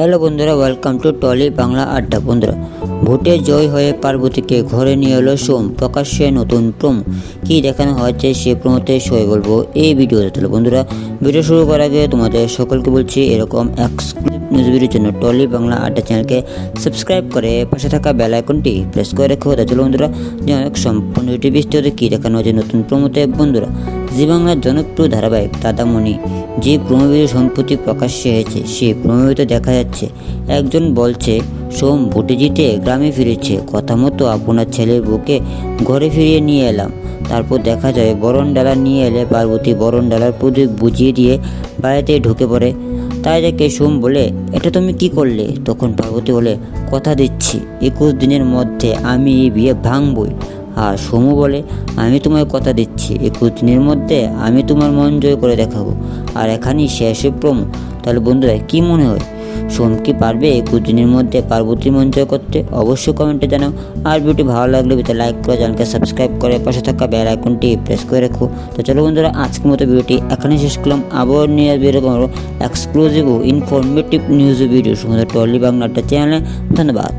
Hello বন্ধুরা welcome to trolley Bangla আড্ডা বন্ধুরা। ভোটে জয় হয়ে পার্বতীকে ঘরে নিয়ে এলো সোম, প্রকাশ্যে নতুন প্রোমো। কী দেখানো হয়েছে সে প্রোমোতে সই বলব এই ভিডিওতে। তাহলে বন্ধুরা, ভিডিও শুরু করার আগে তোমাদের সকলকে বলছি, এরকম এক্সক্লুসিভ নিউজ ভিডিওর জন্য টলি বাংলা আড্ডা চ্যানেলকে সাবস্ক্রাইব করে পাশে থাকা বেল আইকনটি প্রেস করে রেখো। তাহলে বন্ধুরা সম্পূর্ণ ভিডিও বিস্তৃত কী দেখানো হয়েছে নতুন প্রোমোতে বন্ধুরা। জি বাংলার জনপ্রিয় ধারাবাহিক দাদামণি, যে প্রমোভিত সম্প্রতি প্রকাশ্যে হয়েছে সেই প্রমোভিত দেখা যাচ্ছে। একজন বলছে, সোম, ভোটে জিতে গ্রামে ফিরেছে। কথা মতো আপনার ছেলের বুকে ঘরে ফিরিয়ে নিয়ে এলাম। তারপর দেখা যায় বরণ ডালা নিয়ে এলে পার্বতী বরণ ডালার প্রদীপ বুঝিয়ে দিয়ে বাড়িতে ঢুকে পড়ে। তাই দেখে সোম বলে, এটা তুমি কি করলে? তখন পার্বতী বলে, কথা দিচ্ছি, একুশ দিনের মধ্যে আমি এই বিয়ে ভাঙবই। আর সোমু বলে, আমি তোমায় কথা দিচ্ছি। একুশ দিনের মধ্যে আমি তোমার মন জয় করে দেখাবো। আর এখানেই শেষে প্রমো। তাহলে বন্ধুরা, কি মনে হয়? সোম কি পারবে একুশ দিনের মধ্যে পার্বতীর মন জয় করতে? অবশ্যই কমেন্টে জানাও। আর ভিডিওটি ভালো লাগলে ভিডিও লাইক করে চ্যানেলকে সাবস্ক্রাইব করে পাশে থাকা বেল আইকনটি প্রেস করে রাখো। তো চলো বন্ধুরা, আজকের মতো ভিডিওটি এখানে শেষ করলাম। আবার নিয়ে আসবে এরকম এক্সক্লুসিভ ও ইনফরমেটিভ নিউজ ভিডিও সমুদ্র টলি বাংলাটা চ্যানেলে ধন্যবাদ।